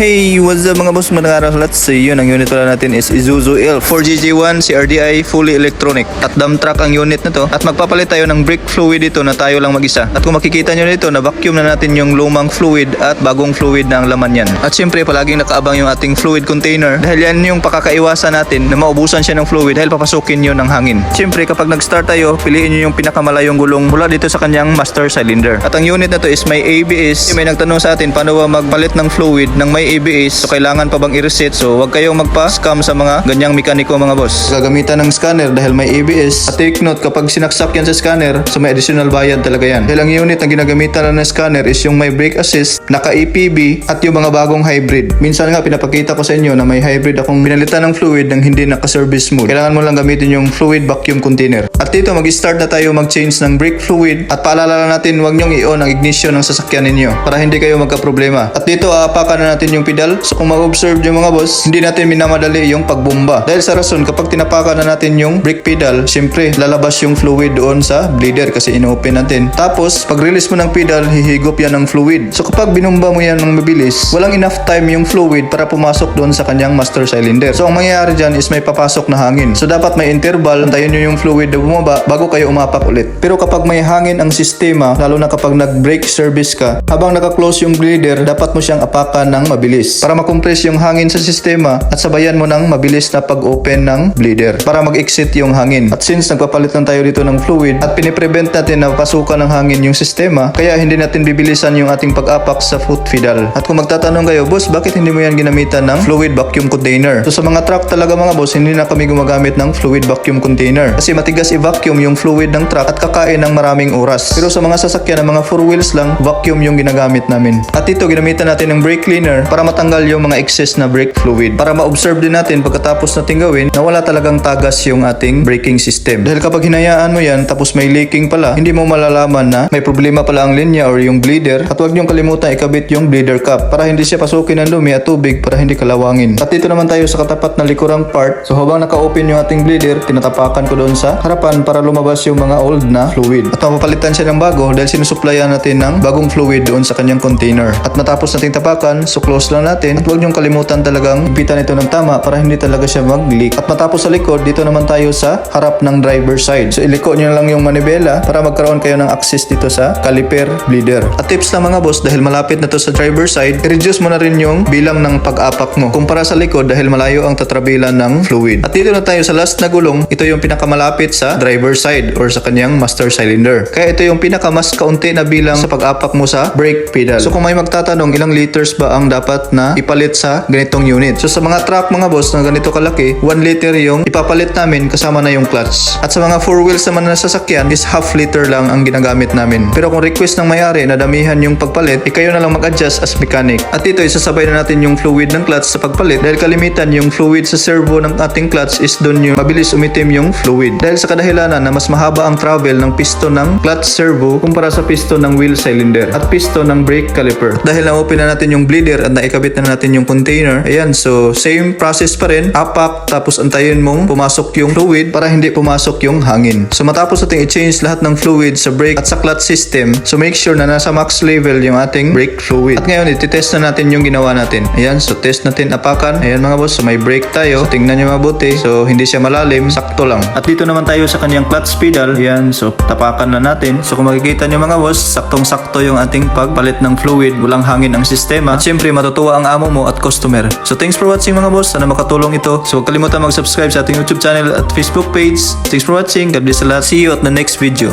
Hey, what's up mga boss? Magandang araw lahat. So yun, ang unit pala natin is Isuzu L 4GG1 CRDI fully electronic. At dump truck ang unit na to. At magpapalit tayo ng brake fluid dito na tayo lang mag-isa. At kung makikita nyo dito, na vacuum na natin yung lumang fluid at bagong fluid na ang laman yan. At syempre, palaging nakaabang yung ating fluid container dahil yan yung pakakaiwasan natin na maubusan siya ng fluid dahil papasukin yun ng hangin. Syempre, kapag nag-start tayo, piliin nyo yung pinakamalayong gulong mula dito sa kanyang master cylinder. At ang unit na to is may ABS. May nagtanong sa atin paano ba magpalit ng fluid ng may ABS. So kailangan pa bang i-reset? So wag kayong magpa-scam sa mga ganyang mekaniko mga boss. Gagamitan ng scanner dahil may ABS. At take note kapag sinaksak yan sa scanner, so may additional bayad talaga yan. Dahil unit na ginagamitan ng scanner is yung may brake assist, naka EPB at yung mga bagong hybrid. Minsan nga pinapakita ko sa inyo na may hybrid akong binalitan ng fluid ng hindi naka-service mode. Kailangan mo lang gamitin yung fluid vacuum container. At dito mag-start na tayo mag-change ng brake fluid at paalala natin huwag nyong i-on ang ignition ng sasakyan ninyo para hindi kayo magka-problema. At dito aapakan na natin yung pedal. So kung mag-observe yung mga boss, hindi natin minamadali yung pagbomba. Dahil sa rason, kapag tinapakan na natin yung brake pedal, syempre lalabas yung fluid doon sa bleeder kasi inopen natin. Tapos, pag release mo ng pedal, hihigop yan ng fluid. So kapag binomba mo yan ng mabilis, walang enough time yung fluid para pumasok doon sa kanyang master cylinder. So ang mangyayari dyan is may papasok na hangin. So dapat may interval, antayin nyo yung fluid na bumaba bago kayo umapak ulit. Pero kapag may hangin ang sistema, lalo na kapag nag-brake service ka, habang naka-close yung bleeder, dapat mo siyang apakan ng mabilis para makompress yung hangin sa sistema at sabayan mo ng mabilis na pag-open ng bleeder para mag-exit yung hangin. At since nagpapalit lang tayo dito ng fluid at piniprevent natin na pasukan ng hangin yung sistema, kaya hindi natin bibilisan yung ating pag-apak sa foot pedal. At kung magtatanong kayo, boss, bakit hindi mo yan ginamitan ng fluid vacuum container? So sa mga truck talaga mga boss, hindi na kami gumagamit ng fluid vacuum container kasi matigas i-vacuum yung fluid ng truck at kakain ng maraming oras. Pero sa mga sasakyan ng mga four wheels lang, vacuum yung ginagamit namin. At ito, ginamitan natin ng brake cleaner para matanggal yung mga excess na brake fluid. Para ma-observe din natin pagkatapos natin gawin na wala talagang tagas yung ating braking system. Dahil kapag hinayaan mo yan tapos may leaking pala, hindi mo malalaman na may problema pala ang linya or yung bleeder. At huwag niyong kalimutan ikabit yung bleeder cap para hindi siya pasukin ng dumi at tubig para hindi kalawangin. At dito naman tayo sa katapat na likurang part. So habang naka-open yung ating bleeder, tinatapakan ko doon sa harapan para lumabas yung mga old na fluid. At mapapalitan siya ng bago dahil sinusuplayan natin ng bagong fluid doon sa kanyang container. At matapos nating tapakan, so close lang natin. At huwag niyong kalimutan talagang ipitan ito ng tama para hindi talaga siya mag-leak. At matapos sa likod, dito naman tayo sa harap ng driver side. So iliko niyo lang yung manibela para magkaroon kayo ng access dito sa caliper bleeder. At tips lang mga boss, dahil malapit na to sa driver side, reduce mo na rin yung bilang ng pag-apak mo. Kumpara sa likod dahil malayo ang tatrabilan ng fluid. At dito na tayo sa last na gulong, ito yung pinakamalapit sa driver side or sa kanyang master cylinder. Kaya ito yung pinaka mas kaunti na bilang sa pag-apak mo sa brake pedal. So kung may magtatanong ilang liters ba ang dapat na ipalit sa ganitong unit. So sa mga truck mga boss na ganito kalaki, 1 liter yung ipapalit namin kasama na yung clutch. At sa mga 4 wheels naman na sasakyan is half liter lang ang ginagamit namin. Pero kung request ng may-ari na damihan yung pagpalit, eh na lang mag-adjust as mechanic. At dito isasabay na natin yung fluid ng clutch sa pagpalit dahil kalimitan yung fluid sa servo ng ating clutch is doon yung mabilis umitim yung fluid. Dahil sa kadahilanan na mas mahaba ang travel ng piston ng clutch servo kumpara sa piston ng wheel cylinder at piston ng brake caliper. Dahil na-open na natin yung bleeder at naikabit na natin yung container, ayan, so same process pa rin, apak, tapos antayin mong pumasok yung fluid para hindi pumasok yung hangin. So matapos natin i-change lahat ng fluid sa brake at sa clutch system, so make sure na nasa max level yung ating brake fluid. At ngayon, iti-test na natin yung ginawa natin. Ayan, so test natin apakan. Ayan mga boss, so may brake tayo. So tingnan nyo mabuti. So hindi siya malalim, sakto lang. At dito naman tayo sa kanyang clutch pedal. Ayan, so tapakan na natin. So kung makikita nyo mga boss, saktong-sakto yung ating pagpalit ng fluid. Walang hangin ang sistema. At syempre, matutuwa ang amo mo at customer. So thanks for watching mga boss. Sana makatulong ito. So huwag kalimutan mag-subscribe sa ating YouTube channel at Facebook page. Thanks for watching. God bless a lot. See you at the next video.